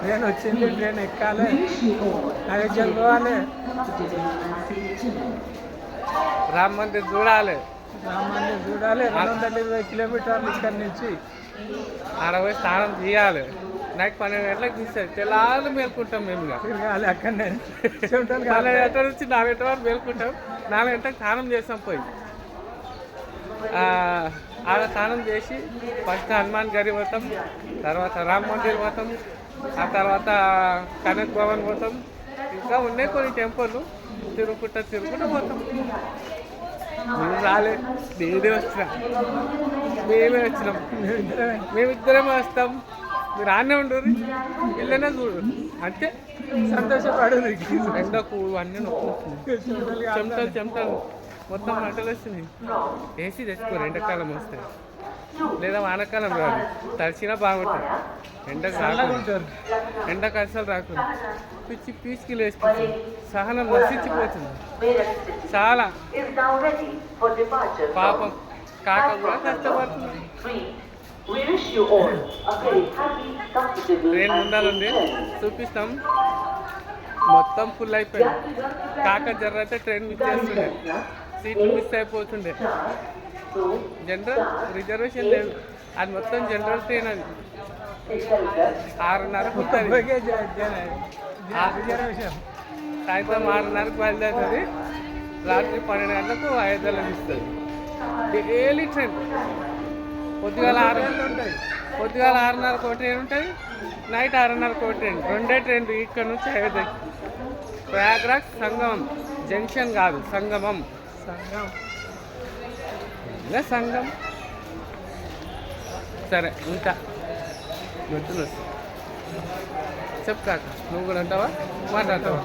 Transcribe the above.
Train వచ్చింది train ఎక్కాలి. అయోధ్య పోవాలి రామ మందిర్ చూడాలి. రామ మందిర్ చూడాలి. రెండు వందల ఇరవై కిలోమీటర్లు ఇక్కడ నుంచి. ఆడ పోయి స్నానం చేయాలి. నైట్ పన్నెండు గంటలకు తీస్తారు తెల్లారు మేల్కుంటాం మేము తిరగాలి అక్కడనే. పన్నెండు. గంటల నుంచి నాలుగు గంటల వరకు మేల్కుంటాం. నాలుగు గంటలకు స్నానం చేస్తాం పోయి. ఆడ స్నానం చేసి ఫస్ట్ హనుమాన్ గరి పోతాం తర్వాత రామ్ మందిర్ పోతాం ఆ తర్వాత కనక్ భవన్ పోతాం. ఇంకా ఉన్నాయి కొన్ని టెంపుల్ తిరుగుకుంటా తిరుగుకుంటా పోతాం. మేము రాలే నేనే వచ్చిన. మేమే వచ్చినాం. మేమిద్దరమే. వస్తాం. మీరు ఆనే ఉండరు ఇల్లనే చూడు. అంతే. సంతోషపడు ఎండకు అన్నీ. చెమటలు చెమటలు. మొత్తం మంటలు వస్తున్నాయి ఏసీ తెచ్చుకోరు ఎండాకాలం వస్తే. లేదా వానకాలం రాదు తడిచినా బాగుంటుంది. ఎండకు ఉంటారు ఎండకు అసలు రాకుండా. పిచ్చి పీచుకి వేసుకుంటుంది సహనం నశించిపోతుంది. చాలా. పాపం కాక కూడా కష్టపడుతుంది. ట్రైన్ ఉండాలండి. చూపిస్తాం. మొత్తం ఫుల్ అయిపోయింది. కాక జర్ర అయితే ట్రైన్ మిస్ చేస్తుండే. సీట్లు మిస్ అయిపోతుండే. జనరల్ రిజర్వేషన్ లేదు. అది మొత్తం జనరల్ ట్రైన్ అది. ఆరున్నరకు రిజర్వేషన్ సాయంత్రం ఆరున్నరకు బయలుదేరుతుంది. రాత్రి పన్నెండు గంటలకు అయోధ్యలో ఇస్తుంది డైలీ ట్రైన్ పొద్దుగాల ఆరు గంటలు ఉంటుంది పొద్దుగాల ఆరున్నరకు ఒక ట్రైన్ ఉంటుంది. నైట్ ఆరున్నరకు ఒక ట్రైన్ రెండే ట్రైన్ ఇక్కడ నుంచి అయోధ్యకి ప్రయాగ్రాజ్ సంగమం. జంక్షన్ కాదు సంగమం. సంఘం. ఇలా సంఘం. సరే ఉంటా గుర్తులు చెప్పు కాక నువ్వు కూడా అంటావా? మాట్లాడతావా?